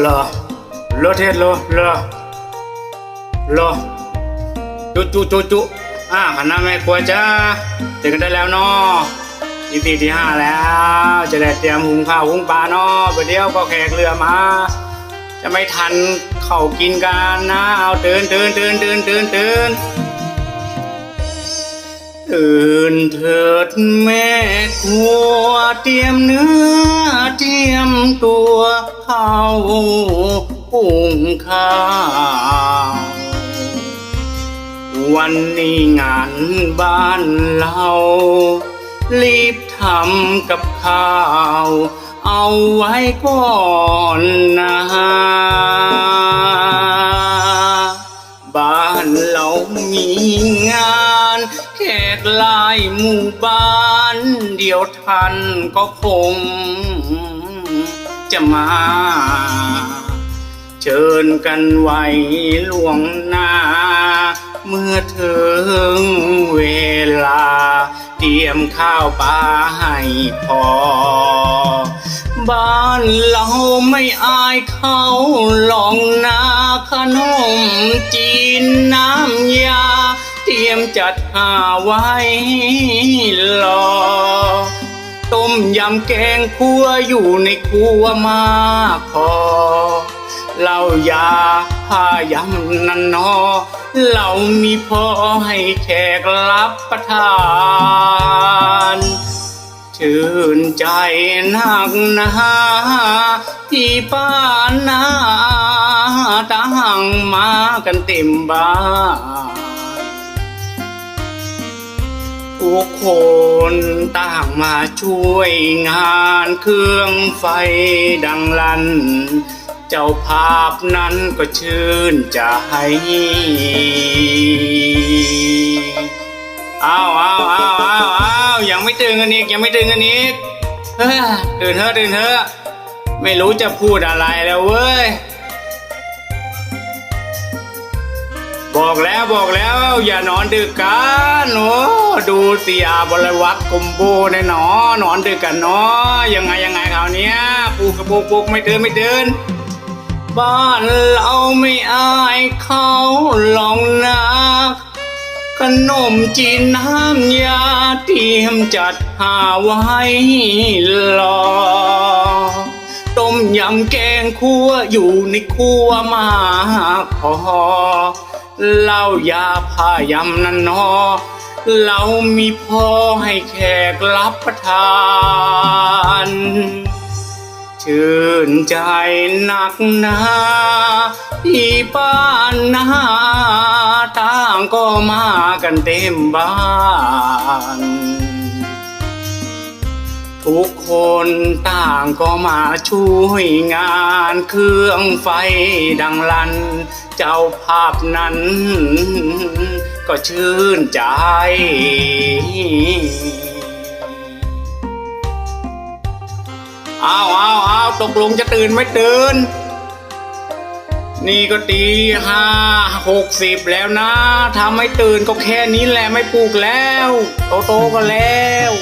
เหรอเหรอเทศเหรอเหรอรอจุจุจุจุอ่าคณะแม่ครัวจ้าตื่นกันได้แล้วเนาะทีสี่ที่ห้าแล้ว จะได้เตรียมหุงข้าวหุงปลาเนาะปเดี๋ยวก็แขกเรือมา จะไม่ทันเข้ากินกันนะ เอาตื่นตื่นตื่นตื่นตื่นตื่นตื่นเถิดแม่ครัวเตรียมเนื้อเตรียมตัว ข้าหุงข้าววันนี้งานบ้านเรา รีบทำกับข้าว เอาไว้ก่อนนะบ้านเรามีงานแขกหลายหมู่บ้าน เดียวท่านก็คง จะมา เชิญกันไว้ล่วงหน้า เมื่อถึงเวลา เตรียมข้าวปลาให้พอ บ้านเราไม่อายเขาลองนาขนมจีนน้ำยา เตรียมจัดหาไว้รอ ต้มยำแกงคั่วอยู่ในครัวมากพอเหล้ายาผ้ายำนันนอเรามีพอให้แขกรับประทาน ชื่นใจนักหนาที่ป้านนาตั้งมากันเต็มบ้าน ทุกคนต่างมาช่วยงานเครื่องไฟดังลัน เจ้าภาพนั้นก็ชื่นใจอ้าวอ้าวอ้าวอ้าวอ้าวยังไม่ตื่นกันอีกยังไม่ตื่นกันอีกเฮ้ยตื่นเถอะตื่นเถอะไม่รู้จะพูดอะไรแล้วเว้ย บอกแล้วบอกแล้วอย่านอนดึกกันโอ้ดูเสียบรวัตกุมโบแน่นอนนอนดึกกันเนาะยังไงยังไงคราวเนี้ยปูกระปุกปุกไม่เดินไม่เดินบ้านเราไม่อายเขาลองนักขนมจีนน้ำยาเตรียมจัดหาไว้รอต้มยำแกงคั่วอยู่ในครัวมาพอ เหล้ายาผ้ายำนันนอเรามีพอให้แขกรับประทานชื่นใจหนักหนาที่บ้านนาต่างก็มากันเต็มบ้าน ทุกคนต่างก็มาช่วยงานเครื่องไฟดังลัน เจ้าภาพนั้น ก็ชื่นใจอ้าวอ้าวอ้าวตกลงจะตื่นไม่ตื่น นี่ก็ตีห้าหกสิบแล้วนะทำไม่ตื่นก็แค่นี้แหละไม่ปลุกแล้ว โตโตก็แล้ว